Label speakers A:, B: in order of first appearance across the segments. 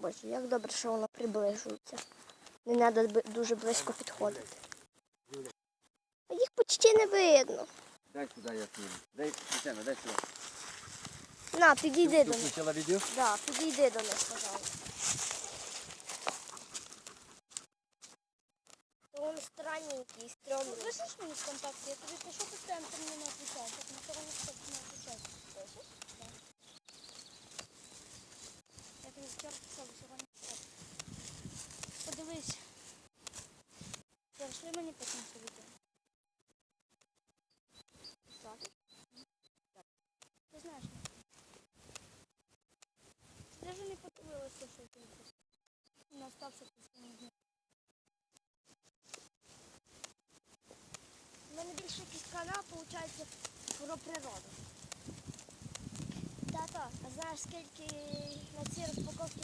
A: Боже, як добре, що воно приближується. Не треба дуже близько підходити. А їх почти не видно.
B: Дай сюди, я сниму. Дай, Тетяна, дай сюди.
A: На, підійди до них.
B: відео?
A: Да, підійди до них, пожалуйста. То вони странненькі і стрьомні.
C: Вислиш мені в контакті, я тобі пишу постійно, ти мені не відповідаєш. Так на того не хочеш не відповідаєш. Пишеш? Так. Я тобі вчора писав, сьогодні писав. Подивись. Перейшли мені потім відео. Так? Так. Ти знаєш. Ти навіть не подивилася, що ти написав. Не остався після них.
A: У мене більше якийсь канал, виходить, про природу. Тато, а знаєш, скільки на цій розпаковці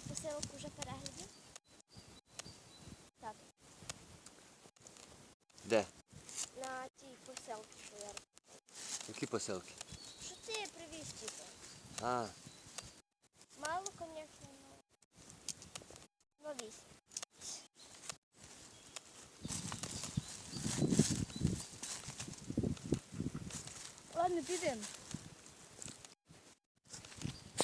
A: посилці, що я
B: Які посилки?
A: Що ти привіз, типу?
B: А,
A: Мало, звісно, но... но вісім.
C: Ладно, підемо.